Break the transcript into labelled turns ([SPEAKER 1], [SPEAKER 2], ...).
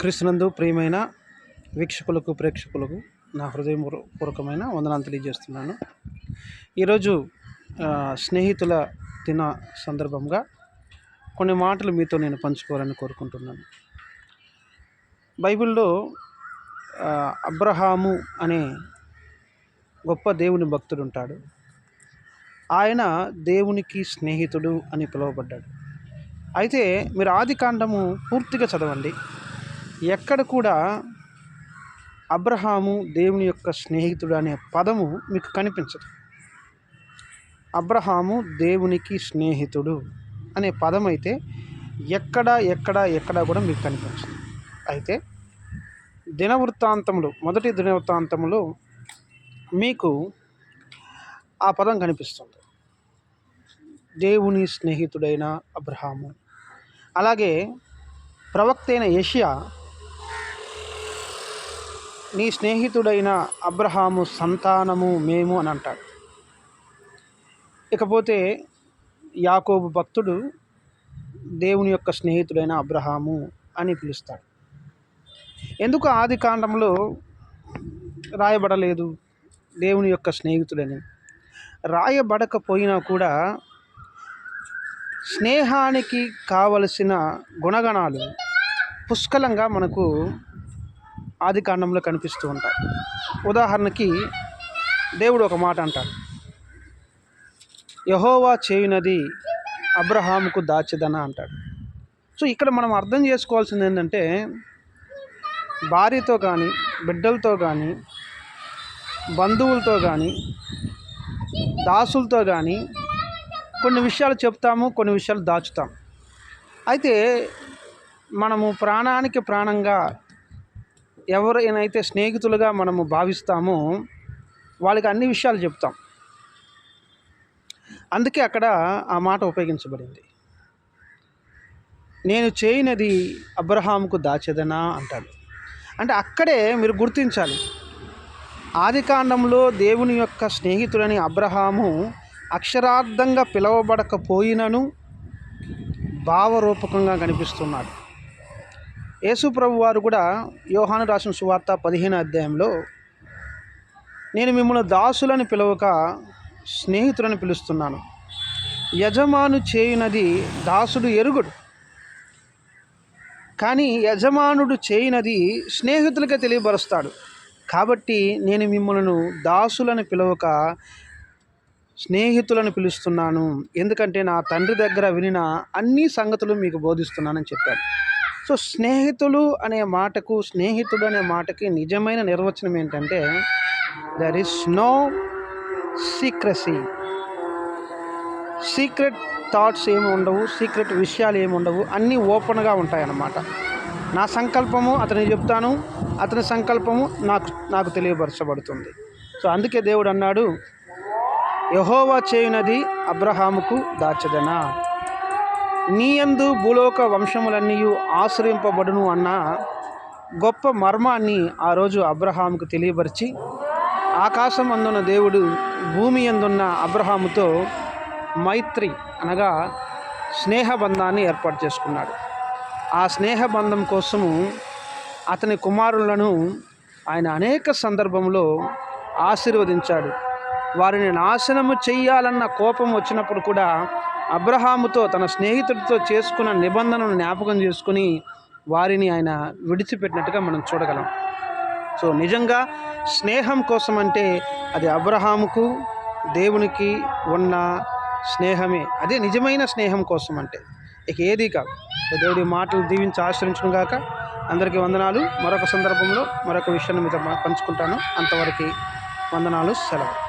[SPEAKER 1] క్రీస్తునందు ప్రియమైన వీక్షకులకు ప్రేక్షకులకు నా హృదయపూర్వకమైన వందనాలు తెలియజేస్తున్నాను. ఈరోజు స్నేహితుల దిన సందర్భంగా కొన్ని మాటలు మీతో నేను పంచుకోవాలని కోరుకుంటున్నాను. బైబిల్లో అబ్రహాము అనే గొప్ప దేవుని భక్తుడు ఉంటాడు. ఆయన దేవునికి స్నేహితుడు అని పిలువబడ్డాడు. అయితే మీరు ఆది కాండము పూర్తిగా చదవండి. ఎక్కడ కూడా అబ్రహాము దేవుని యొక్క స్నేహితుడు అనే పదము మీకు కనిపించదు. అబ్రహాము దేవునికి స్నేహితుడు అనే పదం అయితే ఎక్కడ ఎక్కడ ఎక్కడ కూడా మీకు కనిపించదు. అయితే దినవృత్తాంతములు మొదటి దినవృత్తాంతములో మీకు ఆ పదం కనిపిస్తుంది. దేవుని స్నేహితుడైన అబ్రహాము. అలాగే ప్రవక్త అయిన ఏషియా నీ స్నేహితుడైన అబ్రహాము సంతానము మేము అని అంటాడు. ఇకపోతే యాకోబు భక్తుడు దేవుని యొక్క స్నేహితుడైన అబ్రహాము అని పిలుస్తాడు. ఎందుకు ఆది కాండంలో రాయబడలేదు దేవుని యొక్క స్నేహితుడని? రాయబడకపోయినా కూడా స్నేహానికి కావలసిన గుణగణాలు పుష్కలంగా మనకు ఆది కాండంలో కనిపిస్తూ ఉంటాయి. ఉదాహరణకి దేవుడు ఒక మాట అంటాడు. యహోవా చేయునది అబ్రహాముకు దాచదన అంటాడు. సో ఇక్కడ మనం అర్థం చేసుకోవాల్సింది ఏంటంటే భార్యతో కానీ బిడ్డలతో కానీ బంధువులతో కానీ దాసులతో కానీ కొన్ని విషయాలు చెప్తాము కొన్ని విషయాలు దాచుతాం అయితే మనము ప్రాణానికి ప్రాణంగా ఎవరైనైతే స్నేహితులుగా మనము భావిస్తామో వాళ్ళకి అన్ని విషయాలు చెప్తాం. అందుకే అక్కడ ఆ మాట ఉపయోగించబడింది. నేను చేయనది అబ్రహాముకు దాచెదనా అంటాడు. అంటే అక్కడే మీరు గుర్తించాలి. ఆది కాండంలో దేవుని యొక్క స్నేహితుడని అబ్రహాము అక్షరార్థంగా పిలువబడకపోయినను భావరూపకంగా కనిపిస్తున్నాడు. యేసుప్రభు వారు కూడా యోహాను రాసిన సువార్త పదిహేను అధ్యాయంలో నేను మిమ్మల్ని దాసులని పిలవక స్నేహితులని పిలుస్తున్నాను. యజమాను చేయునది దాసుడు ఎరుగుడు. కానీ యజమానుడు చేయినది స్నేహితులకే తెలియపరుస్తాడు. కాబట్టి నేను మిమ్మల్ని దాసులను పిలవక స్నేహితులను పిలుస్తున్నాను. ఎందుకంటే నా తండ్రి దగ్గర వినిన అన్ని సంగతులు మీకు బోధిస్తున్నానని చెప్పాడు. సో స్నేహితులు అనే మాటకు స్నేహితుడు అనే మాటకి నిజమైన నిర్వచనం ఏంటంటే there is no secrecy secret thoughts ఏమి ఉండవు సీక్రెట్ విషయాలు ఏమి ఉండవు అన్నీ ఓపెన్గా ఉంటాయన్నమాట. నా సంకల్పము అతనికి చెప్తాను అతని సంకల్పము నాకు నాకు తెలియపరచబడుతుంది. సో అందుకే దేవుడు అన్నాడు యహోవా చేయునది అబ్రహాముకు దాచదనా. నీయందు భూలోక వంశములన్నీ ఆశ్రయింపబడును అన్న గొప్ప మర్మాన్ని ఆ రోజు అబ్రహాముకు తెలియపరిచి ఆకాశం అందున్న దేవుడు భూమి అందున్న అబ్రహాముతో మైత్రి అనగా స్నేహబంధాన్ని ఏర్పాటు చేసుకున్నాడు. ఆ స్నేహబంధం కోసము అతని కుమారులను ఆయన అనేక సందర్భంలో ఆశీర్వదించాడు. వారిని నాశనము చెయ్యాలన్న కోపం వచ్చినప్పుడు కూడా అబ్రహాముతో తన స్నేహితుడితో చేసుకున్న నిబంధనను జ్ఞాపకం చేసుకుని వారిని ఆయన విడిచిపెట్టినట్టుగా మనం చూడగలం. సో నిజంగా స్నేహం కోసం అంటే అది అబ్రహాముకు దేవునికి ఉన్న స్నేహమే. అదే నిజమైన స్నేహం కోసం అంటే ఇక ఏది కాదు. దేవుడి మాటలు దీవించి ఆశ్రయించడం గాక. అందరికీ వందనాలు. మరొక సందర్భంలో మరొక విషయాన్ని మీతో పంచుకుంటాను. అంతవరకు వందనాలు సెలవు.